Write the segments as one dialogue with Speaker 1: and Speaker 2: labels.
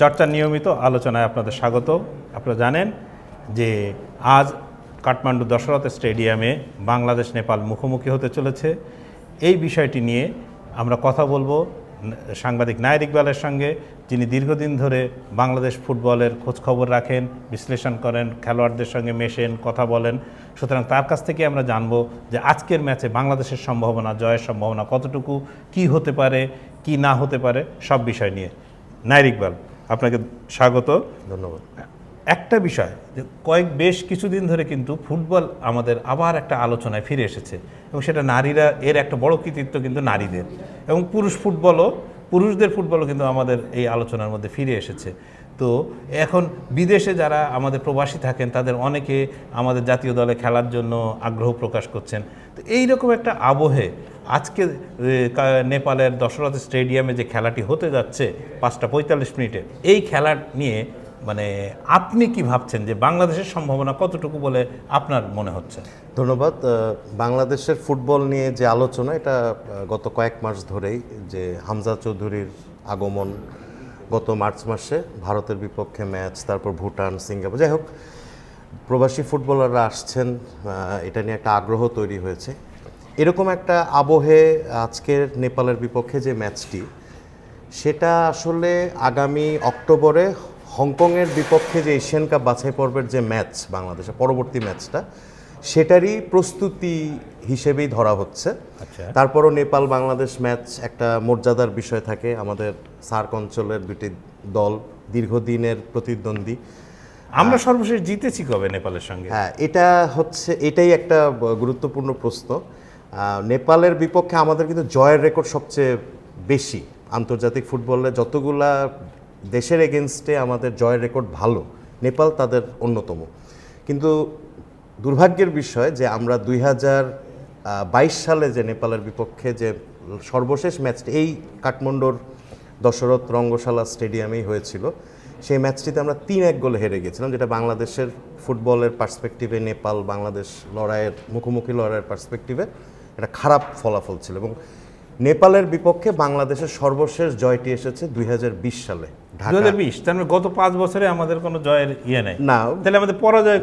Speaker 1: চর্চার নিয়মিত আলোচনায় আপনাদের স্বাগত। আপনারা জানেন যে আজ কাঠমান্ডু দশরথ স্টেডিয়ামে বাংলাদেশ, নেপাল মুখোমুখি হতে চলেছে। এই বিষয়টি নিয়ে আমরা কথা বলব সাংবাদিক নায়ের ইকবালের সঙ্গে, যিনি দীর্ঘদিন ধরে বাংলাদেশ ফুটবলের খোঁজখবর রাখেন, বিশ্লেষণ করেন, খেলোয়াড়দের সঙ্গে মেশেন, কথা বলেন। সুতরাং তার কাছ থেকে আমরা জানব যে আজকের ম্যাচে বাংলাদেশের সম্ভাবনা, জয়ের সম্ভাবনা কতটুকু, কি হতে পারে, কি না হতে পারে, সব বিষয় নিয়ে। নায়ের ইকবাল। আপনাকে স্বাগত।
Speaker 2: ধন্যবাদ।
Speaker 1: একটা বিষয় যে কয়েক বেশ কিছুদিন ধরে কিন্তু ফুটবল আমাদের আবার একটা আলোচনায় ফিরে এসেছে এবং সেটা নারীরা এর একটা বড় কৃতিত্ব কিন্তু নারীদের এবং পুরুষ ফুটবলও পুরুষদের ফুটবলও কিন্তু আমাদের এই আলোচনার মধ্যে ফিরে এসেছে। তো এখন বিদেশে যারা আমাদের প্রবাসী থাকেন, তাদের অনেকে আমাদের জাতীয় দলে খেলার জন্য আগ্রহ প্রকাশ করছেন। তো এইরকম একটা আবহে আজকে নেপালের দশরথ স্টেডিয়ামে যে খেলাটি হতে যাচ্ছে পাঁচটা পঁয়তাল্লিশ মিনিটে, এই খেলা নিয়ে মানে আপনি কি ভাবছেন যে বাংলাদেশের সম্ভাবনা কতটুকু বলে আপনার মনে হচ্ছে?
Speaker 2: ধন্যবাদ। বাংলাদেশের ফুটবল নিয়ে যে আলোচনা, এটা গত কয়েক মাস ধরেই যে হামজা চৌধুরীর আগমন গত মার্চ মাসে ভারতের বিপক্ষে ম্যাচ, তারপর ভুটান, সিঙ্গাপুর, যাই হোক, প্রবাসী ফুটবলাররা আসছেন এটা নিয়ে একটা আগ্রহ তৈরি হয়েছে। এরকম একটা আবহে আজকের নেপালের বিপক্ষে যে ম্যাচটি, সেটা আসলে আগামী অক্টোবরে হংকংয়ের বিপক্ষে যে এশিয়ান কাপ বাছাই পর্বের যে ম্যাচ, বাংলাদেশের পরবর্তী ম্যাচটা সেটারই প্রস্তুতি হিসেবেই ধরা হচ্ছে।
Speaker 1: আচ্ছা।
Speaker 2: তারপরও নেপাল বাংলাদেশ ম্যাচ একটা মর্যাদার বিষয় থাকে। আমাদের সার্ক অঞ্চলের দুটি দল দীর্ঘদিনের প্রতিদ্বন্দ্বী।
Speaker 1: আমরা সর্বশেষ জিতেছি কবে নেপালের সঙ্গে?
Speaker 2: হ্যাঁ এটা হচ্ছে এটাই একটা গুরুত্বপূর্ণ প্রশ্ন। নেপালের বিপক্ষে আমাদের কিন্তু জয়ের রেকর্ড সবচেয়ে বেশি। আন্তর্জাতিক ফুটবলে যতগুলা দেশের এগেনস্টে আমাদের জয়ের রেকর্ড ভালো নেপাল তাদের অন্যতম। কিন্তু দুর্ভাগ্যের বিষয় যে আমরা দুই বাইশ সালে যে নেপালের বিপক্ষে যে সর্বশেষ ম্যাচটি, এই কাঠমান্ডুর দশরথ রঙ্গশালা স্টেডিয়ামেই হয়েছিল, সেই ম্যাচটিতে আমরা তিন এক গোলে হেরে গেছিলাম, যেটা বাংলাদেশের ফুটবলের পার্সপেক্টিভে নেপাল বাংলাদেশ লড়াইয়ের, মুখোমুখি লড়াইয়ের পার্সপেক্টিভে একটা খারাপ ফলাফল ছিল এবং নেপালের বিপক্ষে বাংলাদেশের সর্বশেষ জয়টি এসেছে দুই হাজার বিশ সালে
Speaker 1: দু
Speaker 2: ঢাকা
Speaker 1: হাজার বিশ তার মানে গত পাঁচ বছরে আমাদের কোনো জয়ের ইয়ে নেই।
Speaker 2: না।
Speaker 1: তাহলে আমাদের পরাজয়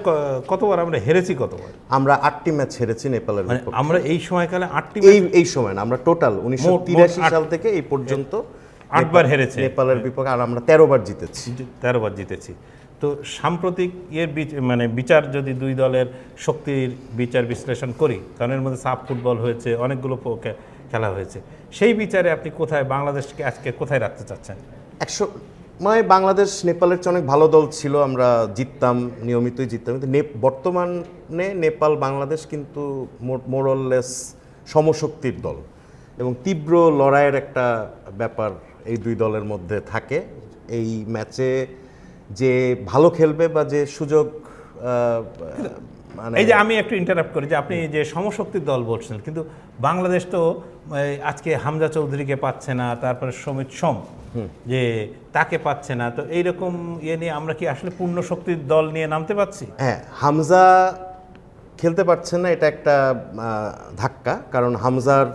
Speaker 1: কতবার? আমরা হেরেছি কতবার?
Speaker 2: আমরা আটটি ম্যাচ হেরেছি নেপালের
Speaker 1: মানে আমরা এই সময়কালে আটটি
Speaker 2: এই এই সময় না আমরা টোটাল উনিশশো তিরাশি সাল থেকে এই পর্যন্ত
Speaker 1: আটবার হেরেছে।
Speaker 2: নেপালের বিপক্ষে আর আমরা তেরো বার জিতেছি।
Speaker 1: তেরো বার জিতেছি। তো সাম্প্রতিক ইয়ের মানে বিচার যদি দুই দলের শক্তির বিচার বিশ্লেষণ করি কারণ এর মধ্যে সাব ফুটবল হয়েছে অনেকগুলো খেলা হয়েছে। সেই বিচারে আপনি কোথায় বাংলাদেশকে আজকে কোথায় রাখতে চাচ্ছেন?
Speaker 2: একশো মানে বাংলাদেশ, নেপালের চেয়ে অনেক ভালো দল ছিল, আমরা জিততাম, নিয়মিতই জিততাম। কিন্তু বর্তমানে নেপাল, বাংলাদেশ কিন্তু মোরললেস সমশক্তির দল। এবং তীব্র লড়াইয়ের একটা ব্যাপার এই দুই দলের মধ্যে থাকে। এই ম্যাচে যে ভালো খেলবে বা যে সুযোগ
Speaker 1: এই যে আমি একটু ইন্টারাপ্ট করি যে আপনি যে সমশক্তির দল বলছেন কিন্তু বাংলাদেশ তো আজকে হামজা চৌধুরীকে পাচ্ছে না তারপরে সমিত সোম যে তাকে পাচ্ছে না তো এইরকম ইয়ে নিয়ে আমরা কি আসলে পূর্ণ শক্তির দল নিয়ে নামতে পারছি?
Speaker 2: হ্যাঁ হামজা খেলতে পারছেন না এটা একটা ধাক্কা কারণ হামজার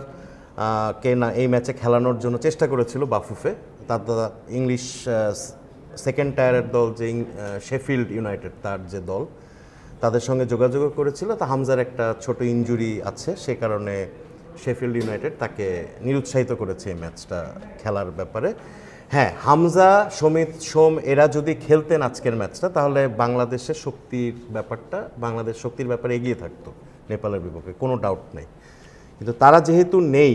Speaker 2: কে না এই ম্যাচে খেলানোর জন্য চেষ্টা করেছিল বাফুফে। তার দাদা ইংলিশ সেকেন্ড টায়ারের দল যে শেফিল্ড ইউনাইটেড তার যে দল তাদের সঙ্গে যোগাযোগ করেছিল। তা হামজার একটা ছোট ইনজুরি আছে, সে কারণে শেফিল্ড ইউনাইটেড তাকে নিরুৎসাহিত করেছে এই ম্যাচটা খেলার ব্যাপারে। হ্যাঁ হামজা, সমিত, সোম, এরা যদি খেলতেন আজকের ম্যাচটা, তাহলে বাংলাদেশের শক্তির ব্যাপারটা, বাংলাদেশ শক্তির ব্যাপারে এগিয়ে থাকতো নেপালের বিপক্ষে, কোনো ডাউট নেই। কিন্তু তারা যেহেতু নেই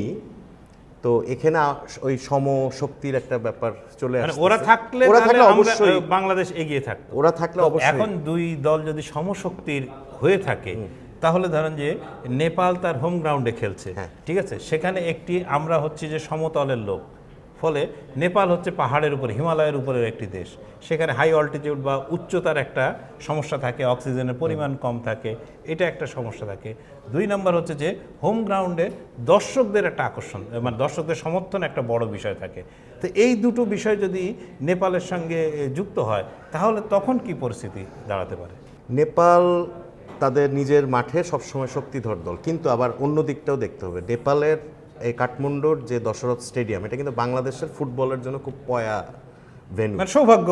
Speaker 2: তো এখানে ওই সম শক্তির একটা ব্যাপার চলে
Speaker 1: মানে
Speaker 2: আসে
Speaker 1: ওরা থাকলে
Speaker 2: ওরা থাকলে অবশ্যই।
Speaker 1: বাংলাদেশ এগিয়ে থাকতো।
Speaker 2: ওরা থাকলে অবশ্যই।
Speaker 1: এখন দুই দল যদি সমশক্তির হয়ে থাকে তাহলে ধরেন যে নেপাল তার হোম গ্রাউন্ডে খেলছে।
Speaker 2: হ্যাঁ।
Speaker 1: ঠিক আছে? সেখানে একটি আমরা হচ্ছে যে সমতলের লোক। ফলে নেপাল হচ্ছে পাহাড়ের উপরে হিমালয়ের উপরের একটি দেশ। সেখানে হাই অল্টিটিউড বা উচ্চতার একটা সমস্যা থাকে অক্সিজেনের পরিমাণ কম থাকে এটা একটা সমস্যা থাকে। দুই নম্বর হচ্ছে যে হোম গ্রাউন্ডে দর্শকদের একটা আকর্ষণ মানে দর্শকদের সমর্থন একটা বড় বিষয় থাকে। তো এই দুটো বিষয় যদি নেপালের সঙ্গে যুক্ত হয় তাহলে তখন কি পরিস্থিতি দাঁড়াতে পারে?
Speaker 2: নেপাল তাদের নিজের মাঠে সবসময় শক্তিধর দল কিন্তু আবার অন্য দিকটাও দেখতে হবে। নেপালের এই কাঠমান্ডুর যে দশরথ স্টেডিয়াম এটা কিন্তু বাংলাদেশের ফুটবলের জন্য খুব পয়া ভেন্যু
Speaker 1: মানে সৌভাগ্য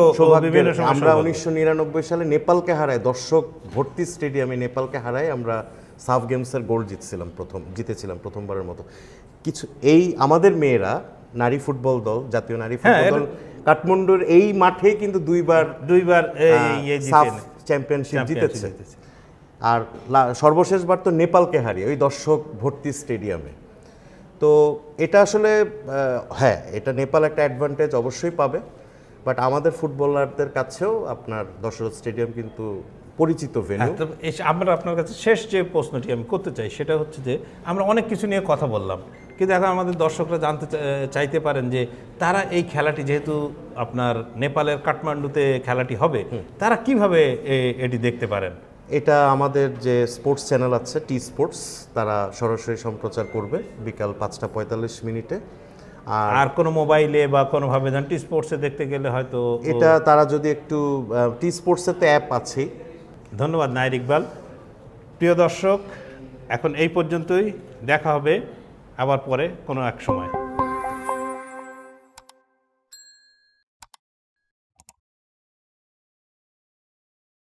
Speaker 2: আমরা উনিশশো নিরানব্বই সালে নেপালকে হারাই দর্শক ভর্তি স্টেডিয়ামে নেপালকে হারাই আমরা সাফ গেমসের গোল্ড জিতছিলাম প্রথম জিতেছিলাম প্রথমবারের মতো। কিছু এই আমাদের মেয়েরা নারী ফুটবল দল জাতীয় নারী
Speaker 1: হ্যাঁ,
Speaker 2: ফুটবল দল কাঠমান্ডুর এই মাঠে কিন্তু দুইবার
Speaker 1: দুইবার এই ইয়ে
Speaker 2: সাফ চ্যাম্পিয়নশিপ জিতেছে। আর সর্বশেষবার তো নেপালকে হারিয়ে ওই দর্শক ভর্তি স্টেডিয়ামে। তো এটা আসলে হ্যাঁ এটা নেপাল একটা অ্যাডভান্টেজ অবশ্যই পাবে বাট আমাদের ফুটবলারদের কাছেও আপনার দশরথ স্টেডিয়াম কিন্তু পরিচিত ভেন্যু
Speaker 1: হ্যাঁ, আমরা আপনার কাছে শেষ যে প্রশ্নটি আমি করতে চাই সেটা হচ্ছে যে আমরা অনেক কিছু নিয়ে কথা বললাম কিন্তু এখন আমাদের দর্শকরা জানতে চা- চাইতে পারেন যে তারা এই খেলাটি যেহেতু আপনার নেপালের কাঠমান্ডুতে খেলাটি হবে তারা কীভাবে এ- এটি দেখতে পারেন?
Speaker 2: এটা আমাদের যে স্পোর্টস চ্যানেল আছে টি স্পোর্টস তারা সরাসরি সম্প্রচার করবে বিকাল পাঁচটা পঁয়তাল্লিশ মিনিটে। আর
Speaker 1: আর কোনো মোবাইলে বা কোনোভাবে যান টি স্পোর্টসে দেখতে গেলে হয়তো
Speaker 2: এটা তারা যদি একটু টি স্পোর্টসের তো অ্যাপ আছেই
Speaker 1: ধন্যবাদ নাইর ইকবাল। প্রিয় দর্শক এখন এই পর্যন্তই। দেখা হবে আবার পরে কোনো এক সময়।